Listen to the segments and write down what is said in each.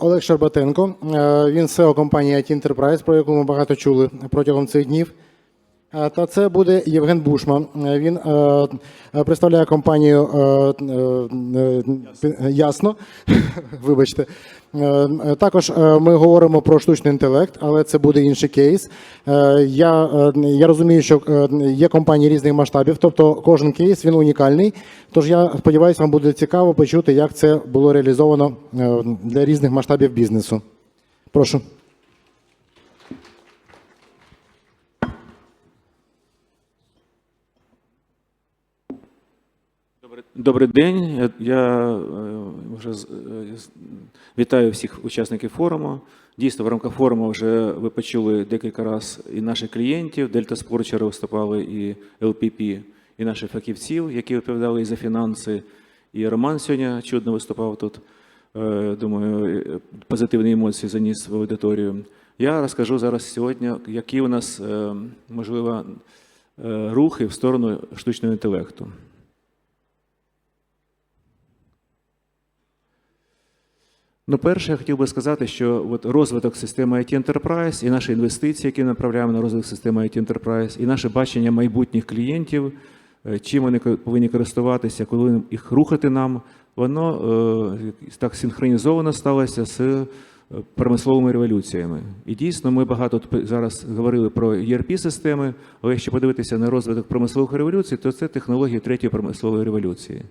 Олег Щербатенко. Е, Він SEO компанії IT Enterprise, про яку ми багато чули протягом цих днів. Е, Та це буде Євген Бушман. Е, Він е, представляє компанію Ясно. Вибачте. Також ми говоримо про штучний інтелект, але це буде інший кейс. Я, я розумію, що є компанії різних масштабів, тобто кожен кейс він унікальний. Тож я сподіваюся, вам буде цікаво почути, як це було реалізовано для різних масштабів бізнесу. Прошу. Добрий, день. Я, е, вже е, вітаю всіх учасників форуму. Дійсно, в рамках форуму вже ви почули декілька разів і наших клієнтів. Дельта Спорчери виступали і ЛПП, і наших фахівців, які відповідали і за фінанси. І Роман сьогодні чудно виступав тут. Е, Думаю, позитивні емоції заніс в аудиторію. Я розкажу зараз сьогодні, які у нас можливо рухи в сторону штучного інтелекту. Ну, перше, я хотів би сказати, що от розвиток системи IT Enterprise і наші інвестиції, які направляємо на розвиток системи IT Enterprise, і наше бачення майбутніх клієнтів, е, чим вони повинні користуватися, коли їх рухати нам, воно е, так синхронізовано сталося з е, промисловими революціями. І дійсно, ми багато зараз говорили про ERP-системи, але якщо подивитися на розвиток промислових революцій, то це технології третьої промислової революції.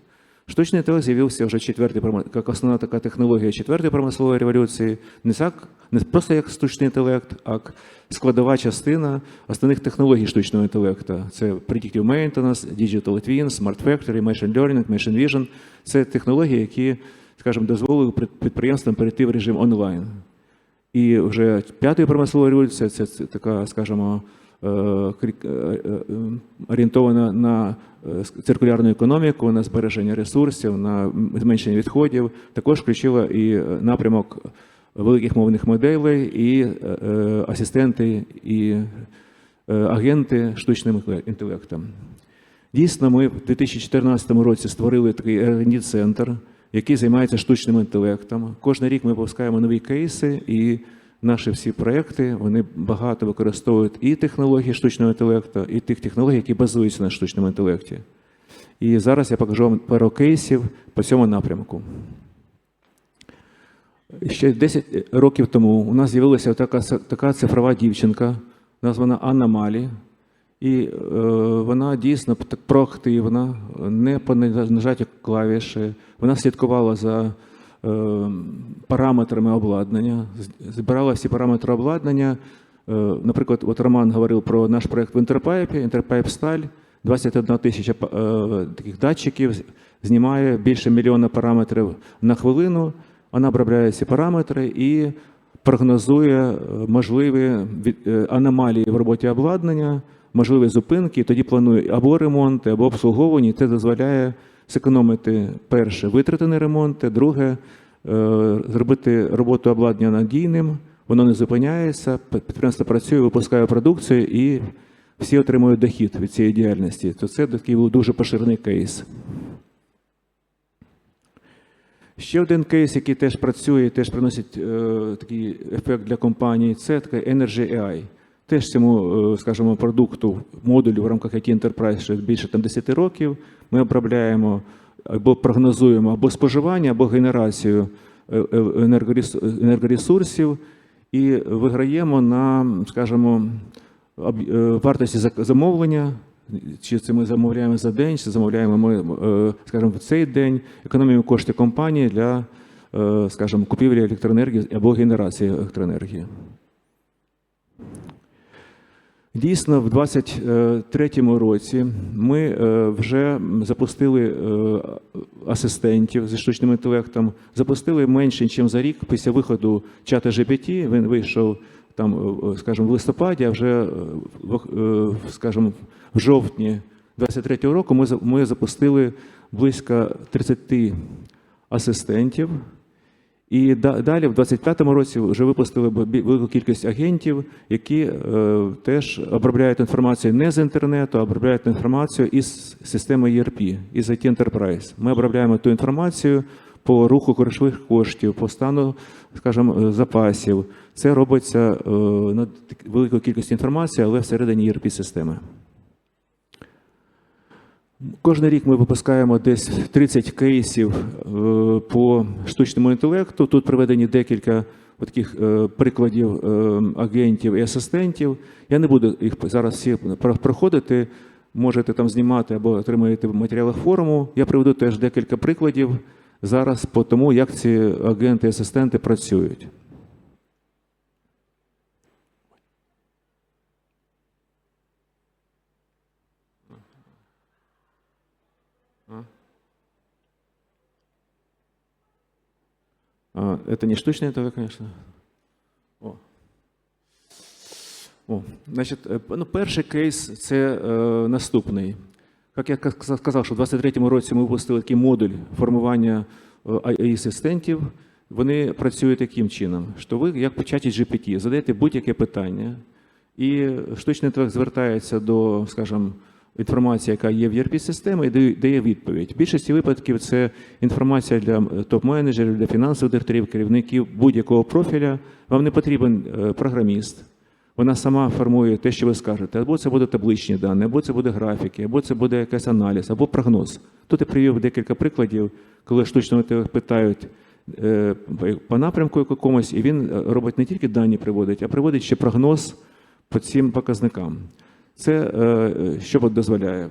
Штучний інтелект з'явився вже четвертий як основна така технологія четвертої промислової революції, не так не просто як штучний інтелект, а як складова частина основних технологій штучного інтелекту. Це predictive maintenance, digital twin, smart factory, machine learning, machine vision. Це технології, які, скажімо, дозволили підприємствам перейти в режим онлайн. І вже п'ятою промисловою революцією це, така, скажімо, орієнтована на е, циркулярну економіку, на збереження ресурсів, на зменшення відходів. Також включила і е, напрямок великих мовних моделей, і е, е, асистенти, і е, агенти штучним інтелектом. Дійсно, ми в 2014 році створили такий R&D центр, який займається штучним інтелектом. Кожен рік ми випускаємо нові кейси, і наші всі проекти вони багато використовують і технології штучного інтелекту, і тих технологій, які базуються на штучному інтелекті. І зараз я покажу вам пару кейсів по цьому напрямку. Ще 10 років тому у нас з'явилася така, така цифрова дівчинка, названа Анна Малі. І е, вона дійсно п- проактивна, не по нажаті клавіші. Вона слідкувала за параметрами обладнання, збирала всі параметри обладнання. Е, наприклад, от Роман говорив про наш проєкт в Інтерпайпі, Інтерпайп Сталь, 21 тисяча е, таких датчиків знімає більше мільйона параметрів на хвилину. Вона обробляє ці параметри і прогнозує е, можливі аномалії в роботі обладнання, можливі зупинки, тоді планує або ремонти, або обслуговування. Це дозволяє зекономити перше витрати на ремонти, друге е, зробити роботу обладнання надійним, воно не зупиняється, підприємство працює, випускає продукцію і всі отримують дохід від цієї діяльності. То це такий був дуже поширений кейс. Ще один кейс, який теж працює, теж приносить е, такий ефект для компанії, це таке Energy AI. Теж цьому, е, скажімо, продукту, модулю в рамках IT Enterprise ще більше там, 10 років. Ми обробляємо або прогнозуємо або споживання, або генерацію е, е, енергорес- енергоресурсів і виграємо на, скажімо, вартості замовлення. Чи це ми замовляємо за день, чи замовляємо ми, скажімо, в цей день, економіємо кошти компанії для, скажімо, купівлі електроенергії або генерації електроенергії. Дійсно, в 2023 році ми е, вже запустили е, асистентів зі штучним інтелектом, запустили менше, ніж за рік після виходу чата GPT. Він вийшов там, е, скажімо, в листопаді, а вже, скажімо, в жовтні 2023 року ми запустили близько 30 асистентів. І далі, в 25-му році, вже випустили велику кількість агентів, які е, теж обробляють інформацію не з інтернету, а обробляють інформацію із системи ERP, із IT Enterprise. Ми обробляємо ту інформацію, по руху грошових коштів, по стану, скажімо, е, запасів. Це робиться е, на великій кількості інформації, але всередині erp системи Кожен рік ми випускаємо десь 30 кейсів е, по штучному інтелекту. Тут приведені декілька таких е, прикладів е, агентів і асистентів. Я не буду їх зараз всі проходити. Можете там знімати або отримаєте в матеріалах форуму. Я приведу теж декілька прикладів зараз по тому, як ці агенти і асистенти працюють. А, Это не штучный интеллект, конечно. О. О, значить, е, ну, перший кейс це е, наступний. Як я сказав, що в 2023 році ми випустили такий модуль формування AI-асистентів. Вони працюють таким чином, що ви, як в чаті GPT, задаєте будь-яке питання, і штучний інтелект звертається до, скажімо, інформації, яка є в ERP-системі, і дає- відповідь. В більшості випадків це інформація для топ-менеджерів, для фінансових директорів, керівників будь-якого профіля. Вам не потрібен е, програміст. Вона сама формує те, що ви скажете. Або це буде табличні дані, або це буде графіки, або це буде якийсь аналіз, або прогноз. Тут я привів декілька прикладів, коли штучного інтелекту питають е, по напрямку якомусь, і він е, робить не тільки дані приводить, а приводить ще прогноз по цим показникам. Це е, що дозволяє?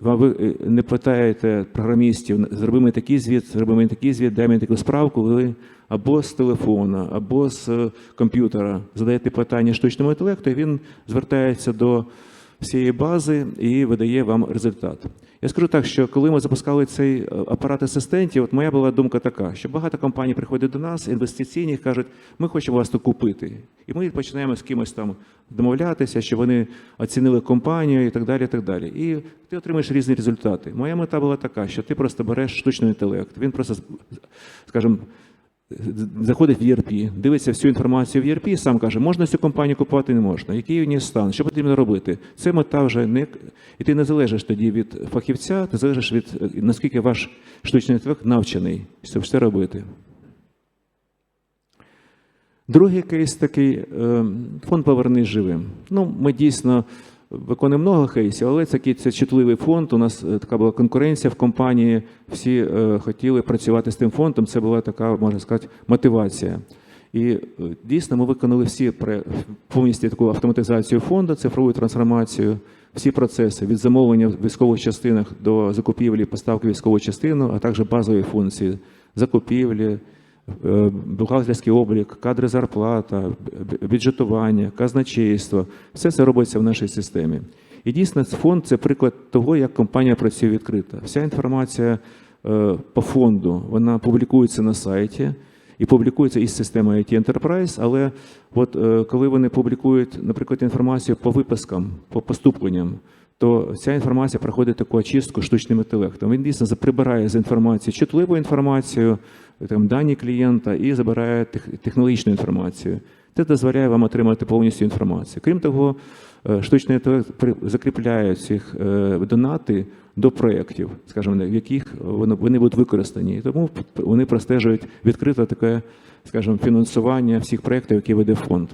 Вам ви е, не питаєте програмістів, зроби мені такий звіт, зроби мені такий звіт, дай мені таку справку. Ви або з телефона, або з е, комп'ютера задаєте питання штучному інтелекту, і він звертається до всієї бази і видає вам результат. Я скажу так, що коли ми запускали цей е, апарат асистентів, от моя була думка така, що багато компаній приходять до нас, інвестиційні, кажуть, ми хочемо вас тут купити. І ми починаємо з кимось там домовлятися, що вони оцінили компанію і так далі. І так далі. І ти отримаєш різні результати. Моя мета була така, що ти просто береш штучний інтелект. Він просто, скажімо, заходить в ERP, дивиться всю інформацію в ERP сам каже, можна цю компанію купувати, не можна. Який у ній стан, що потрібно робити? Це мета вже не і ти не залежиш тоді від фахівця, ти залежиш від е, наскільки ваш штучний інтелект навчений, щоб все робити. Другий кейс такий е, фонд повернись живим. Ну, ми дійсно виконуємо много кейсів, але це такий це чутливий фонд. У нас е, така була конкуренція в компанії. Всі е, хотіли працювати з тим фондом. Це була така, можна сказати, мотивація. І е, дійсно ми виконали всі повністю таку автоматизацію фонду, цифрову трансформацію, всі процеси від замовлення в військових частинах до закупівлі, поставки військової частини, а також базові функції закупівлі, бухгалтерський облік, кадри зарплата, бюджетування, казначейство. Все це робиться в нашій системі. І дійсно, фонд це приклад того, як компанія працює відкрито. Вся інформація е, по фонду вона публікується на сайті і публікується із системи IT Enterprise, але от е, коли вони публікують, наприклад, інформацію по випискам, по поступленням, то ця інформація проходить таку очистку штучним інтелектом. Він дійсно прибирає з інформації чутливу інформацію, там, дані клієнта і забирає тех- технологічну інформацію. Це дозволяє вам отримати повністю інформацію. Крім того, е, штучний інтелект закріпляє цих е, донати до проєктів, скажімо, в яких вони, будуть використані. І тому вони простежують відкрите таке, скажімо, фінансування всіх проєктів, які веде фонд.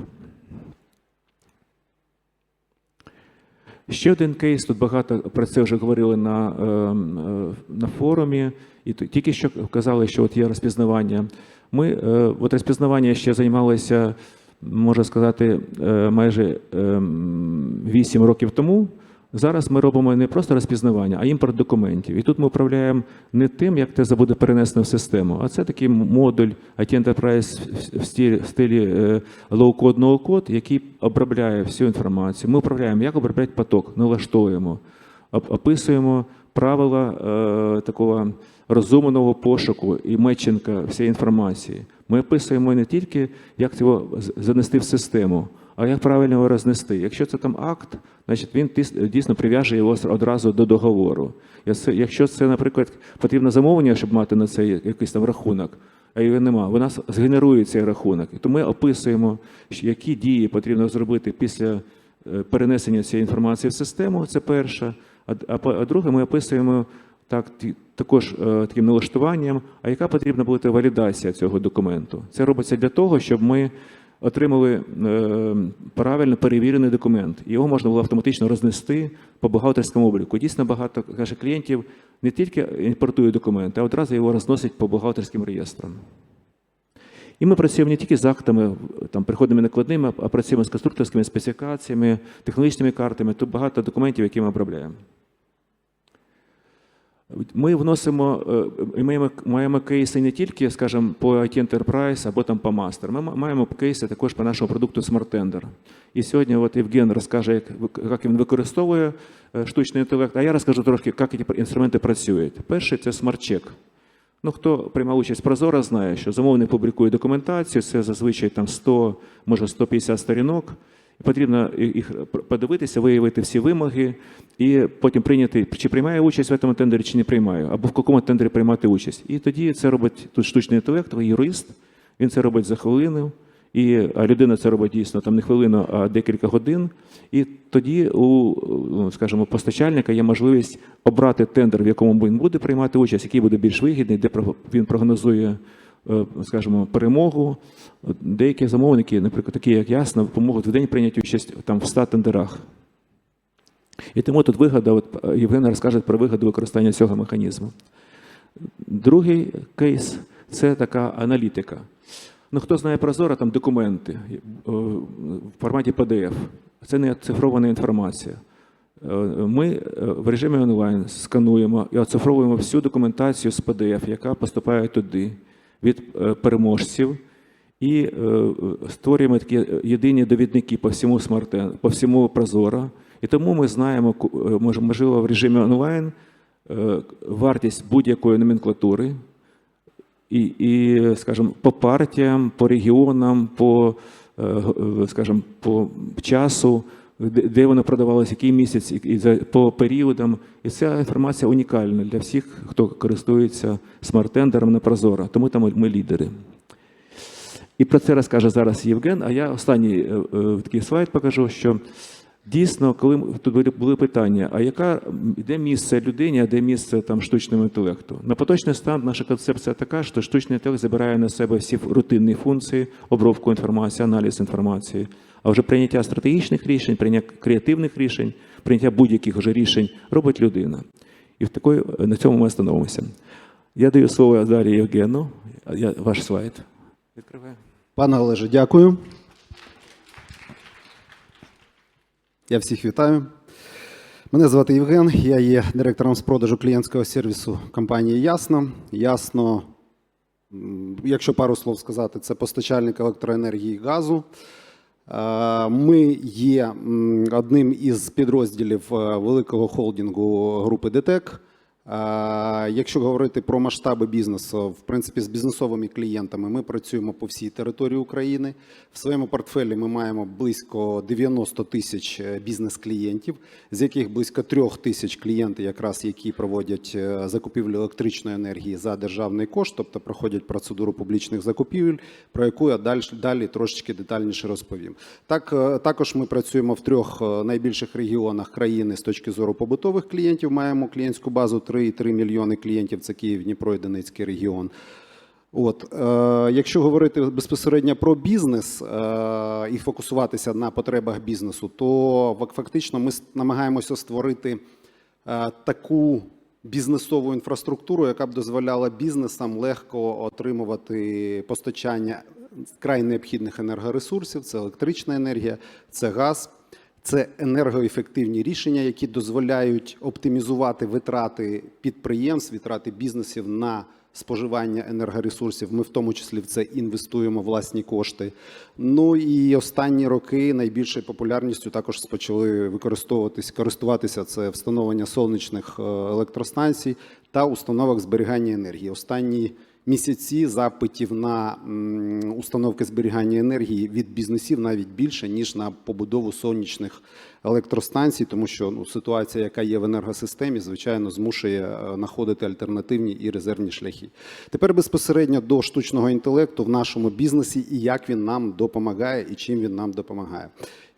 Ще один кейс, тут багато про це вже говорили на, е, е, на форумі, і тільки що казали, що от є розпізнавання. Ми е, от розпізнавання ще займалися, можна сказати, е, майже 8 років тому. Зараз ми робимо не просто розпізнавання, а імпорт документів. І тут ми управляємо не тим, як це буде перенесено в систему, а це такий модуль IT Enterprise в стилі, в стилі е, low-code, no-code, який обробляє всю інформацію. Ми управляємо, як обробляти поток, налаштовуємо, описуємо правила е, такого розумного пошуку і меченка всієї інформації. Ми описуємо не тільки, як його занести в систему, а як правильно його рознести. Якщо це там акт, значить він дійсно прив'яже його одразу до договору. Якщо- це, наприклад, потрібно замовлення, щоб мати на це якийсь там рахунок, а його нема, вона с- згенерує цей рахунок. І то ми описуємо, які дії потрібно зробити після е, перенесення цієї інформації в систему. Це перше. А, по- друге, ми описуємо так, також е, таким налаштуванням, а яка потрібна бути валідація цього документу. Це робиться для того, щоб ми отримали е, правильно перевірений документ. Його можна було автоматично рознести по бухгалтерському обліку. Дійсно, багато наших клієнтів не тільки імпортують документи, а одразу його розносять по бухгалтерським реєстрам. І ми працюємо не тільки з актами, там, приходними накладними, а працюємо з конструкторськими специфікаціями, технологічними картами. Тут багато документів, які ми обробляємо. Ми вносимо, е, маємо, маємо кейси не тільки, скажімо, по IT Enterprise або там по Master. Ми маємо кейси також по нашому продукту Smart Tender. І сьогодні от Євген розкаже, як, він використовує е, штучний інтелект, а я розкажу трошки, як ці інструменти працюють. Перший це Check. Ну, хто приймав участь в Прозоро, знає, що замовник публікує документацію, це зазвичай там 100, може 150 сторінок. Потрібно їх подивитися, виявити всі вимоги і потім прийняти, чи приймає участь в цьому тендері, чи не приймає, або в якому тендері приймати участь. І тоді це робить тут штучний інтелект, юрист, він це робить за хвилину, і, людина це робить дійсно там не хвилину, а декілька годин. І тоді у, ну, скажімо, постачальника є можливість обрати тендер, в якому він буде приймати участь, який буде більш вигідний, де він прогнозує, скажімо, перемогу. Деякі замовники, наприклад, такі як ясно, можуть в день прийняти участь там в 100 тендерах. І тому тут вигода, от е, Євген розкаже про вигоду використання цього механізму. Другий кейс це така аналітика. Ну, хто знає Прозоро, там документи е, в форматі PDF. Це не оцифрована інформація. Е, Ми е, в режимі онлайн скануємо і оцифровуємо всю документацію з PDF, яка поступає туди від е, переможців, і е, створюємо такі єдині довідники по всьому смарте, по всьому Прозоро. І тому ми знаємо, е, можливо, в режимі онлайн вартість будь-якої номенклатури, і, і скажімо, по партіям, по регіонам, по, скажімо, по часу, де, воно продавалося, який місяць, і, по періодам. І ця інформація унікальна для всіх, хто користується смарт-тендером на Прозоро. Тому там ми лідери. І про це розкаже зараз Євген. А я останній е, е, такий слайд покажу, що дійсно, коли тут були- питання, а яка де місце людині, а де місце там штучному інтелекту? На поточний стан наша концепція така, що штучний інтелект забирає на себе всі рутинні функції, обробку інформації, аналіз інформації. А вже прийняття стратегічних рішень, прийняття креативних рішень, прийняття будь-яких вже рішень робить людина. І в такої, на цьому ми остановимося. Я даю слово далі Євгену. Я, ваш слайд. Відкриваю. Пане Олеже, дякую. Я всіх вітаю. Мене звати Євген, я є директором з продажу клієнтського сервісу компанії Ясно. Ясно, якщо пару слов сказати, це постачальник електроенергії і газу. Е, Ми є одним із підрозділів е, великого холдингу групи ДТЕК. Якщо говорити про масштаби бізнесу, в принципі, з бізнесовими клієнтами ми працюємо по всій території України. В своєму портфелі ми маємо близько 90 тисяч е, бізнес-клієнтів, з яких близько 3 тисяч клієнтів, якраз які проводять е, закупівлю електричної енергії за державний кошт, тобто проходять процедуру публічних закупівель, про яку я далі, далі трошечки детальніше розповім. Так, е, також ми працюємо в трьох найбільших регіонах країни з точки зору побутових клієнтів. Маємо клієнтську базу 3,3 мільйони клієнтів. Це Київ, Дніпро і Донецький регіон. От, е, якщо говорити безпосередньо про бізнес е, і фокусуватися на потребах бізнесу, то фактично ми намагаємося створити е, таку бізнесову інфраструктуру, яка б дозволяла бізнесам легко отримувати постачання край необхідних енергоресурсів. Це електрична енергія, це газ. Це енергоефективні рішення, які дозволяють оптимізувати витрати підприємств, витрати бізнесів на споживання енергоресурсів. Ми в тому числі в це інвестуємо власні кошти. Ну і останні роки найбільшою популярністю також почали використовуватись, користуватися це встановлення сонячних е, електростанцій та установок зберігання енергії. Останні місяці запитів на установки зберігання енергії від бізнесів навіть більше ніж на побудову сонячних електростанцій, тому що ну, ситуація, яка є в енергосистемі, звичайно, змушує е, знаходити альтернативні і резервні шляхи. Тепер безпосередньо до штучного інтелекту в нашому бізнесі і як він нам допомагає, і чим він нам допомагає.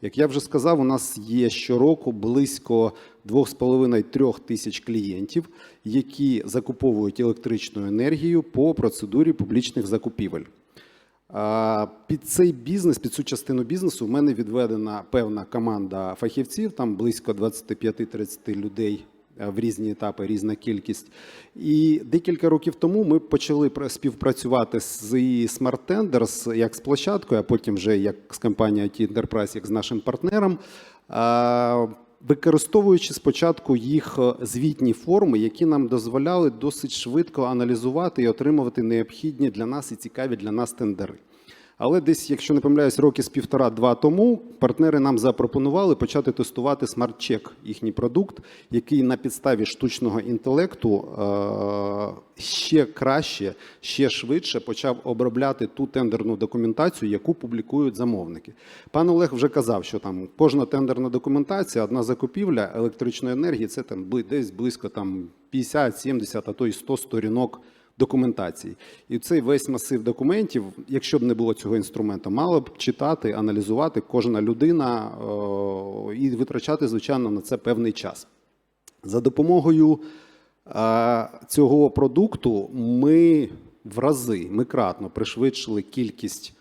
Як я вже сказав, у нас є щороку близько 2,5-3 тисяч клієнтів, які закуповують електричну енергію по процедурі публічних закупівель. Під цей бізнес, під цю частину бізнесу, в мене відведена певна команда фахівців, там близько 25-30 людей в різні етапи, різна кількість. І декілька років тому ми почали співпрацювати з Smart Tenders як з площадкою, а потім вже як з компанією IT Enterprise, як з нашим партнером. Використовуючи спочатку їх е, звітні форми, які нам дозволяли досить швидко аналізувати і отримувати необхідні для нас і цікаві для нас тендери. Але десь, якщо не помиляюсь, роки з півтора-два тому партнери нам запропонували почати тестувати SmartCheck, їхній продукт, який на підставі штучного інтелекту е, ще краще, ще швидше почав обробляти ту тендерну документацію, яку публікують замовники. Пан Олег вже казав, що там кожна тендерна документація, одна закупівля електричної енергії це там десь близько там 50, 70, а то й 100 сторінок документації. І цей весь масив документів, якщо б не було цього інструменту, мала б читати, аналізувати кожна людина о, і витрачати, звичайно, на це певний час. За допомогою а, цього продукту ми в рази, ми кратно пришвидшили кількість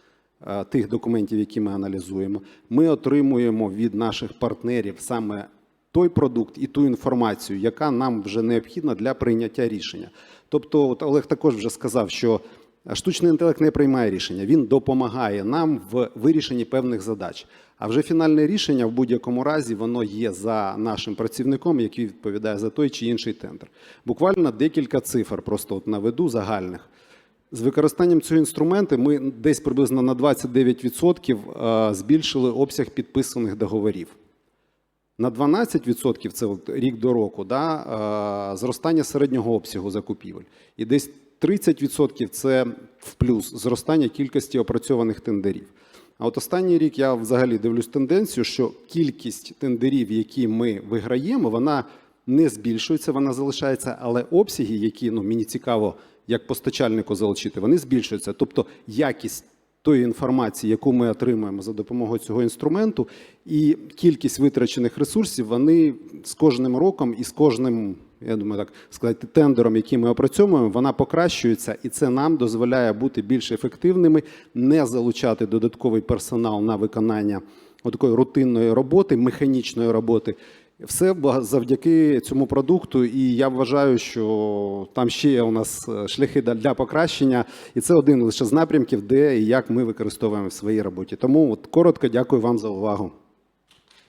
тих документів, які ми аналізуємо. Ми отримуємо від наших партнерів саме той продукт і ту інформацію, яка нам вже необхідна для прийняття рішення. Тобто, от Олег також вже сказав, що штучний інтелект не приймає рішення, він допомагає нам в вирішенні певних задач. А вже фінальне рішення в будь-якому разі воно є за нашим працівником, який відповідає за той чи інший тендер. Буквально декілька цифр, просто от наведу загальних. З використанням цього інструменту ми десь приблизно на 29% е, збільшили обсяг підписаних договорів. На 12% це рік до року, да, е, зростання середнього обсягу закупівель. І десь 30% це в плюс зростання кількості опрацьованих тендерів. А от останній рік я взагалі дивлюсь тенденцію, що кількість тендерів, які ми виграємо, вона не збільшується, вона залишається, але обсяги, які ну, мені цікаво, як постачальнику залучити, вони збільшуються. Тобто якість тої інформації, яку ми отримуємо за допомогою цього інструменту, і кількість витрачених ресурсів, вони з кожним роком і з кожним, я думаю, так сказати, тендером, який ми опрацьовуємо, вона покращується, і це нам дозволяє бути більш ефективними, не залучати додатковий персонал на виконання такої рутинної роботи, механічної роботи. Все завдяки цьому продукту, і я вважаю, що там ще є у нас е, шляхи для покращення, і це один лише з напрямків, де і як ми використовуємо в своїй роботі. Тому от коротко дякую вам за увагу.